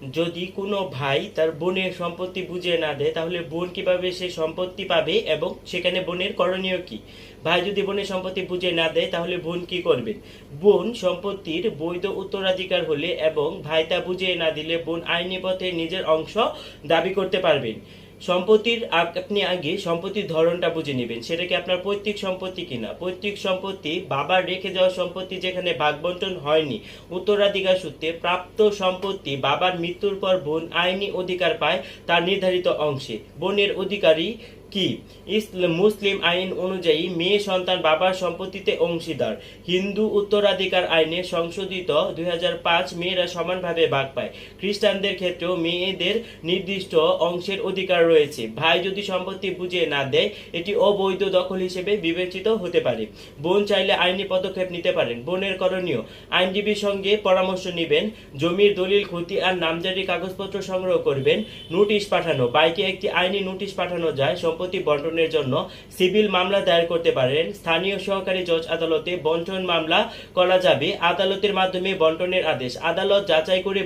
যদি কোনো ভাই তার বোনের সম্পত্তি বুঝে না দেয়, তাহলে বোন কীভাবে সে সম্পত্তি পাবে এবং সেখানে বোনের করণীয় কি? ভাই যদি বোনের সম্পত্তি বুঝে না দেয়, তাহলে বোন কি করবে? বোন সম্পত্তির বৈধ উত্তরাধিকার হলে এবং ভাই তা বুঝে না দিলে বোন আইনি পথে নিজের অংশ দাবি করতে পারবেন সম্পত্তির আপনি আগে সম্পত্তির ধরনটা বুঝে নেবেন। সেটা কি আপনার পৈতৃক সম্পত্তি কিনা? পৈতৃক সম্পত্তি বাবার রেখে যাওয়া সম্পত্তি যেখানে ভাগবন্টন হয়নি, উত্তরাধিকার সূত্রে প্রাপ্ত সম্পত্তি বাবার মৃত্যুর পর বোন আইনি অধিকার পায় তার নির্ধারিত অংশে। বোনের অধিকারী কি? মুসলিম আইন অনুযায়ী মেয়ে সন্তান বাবার সম্পত্তিতে অংশীদার। হিন্দু উত্তরাধিকার আইনে সংশোধিত দুই হাজার পাঁচ মেয়েরা সমানভাবে ভাগ পায়। খ্রিস্টানদের ক্ষেত্রেও মেয়েদের নির্দিষ্ট অংশের অধিকার রয়েছে। ভাই যদি সম্পত্তি বুঝিয়ে না দেয়, এটি অবৈধ দখল হিসেবে বিবেচিত হতে পারে। বোন চাইলে আইনি পদক্ষেপ নিতে পারেন। বোনের করণীয়, আইনজীবীর সঙ্গে পরামর্শ নেবেন, জমির দলিল ক্ষতি আর নামজারি কাগজপত্র সংগ্রহ করবেন, নোটিশ পাঠানো। বাইকে একটি আইনি নোটিশ পাঠানো যায়। সম্পত্তি বন্টনের জন্য সিভিল মামলা দায়ের করতে পারেন। স্থানীয় সহকারী জজ আদালতে বন্টন মামলা করা যাবে। আদালতের মাধ্যমে বন্টনের আদেশ। আদালত যাচাই করে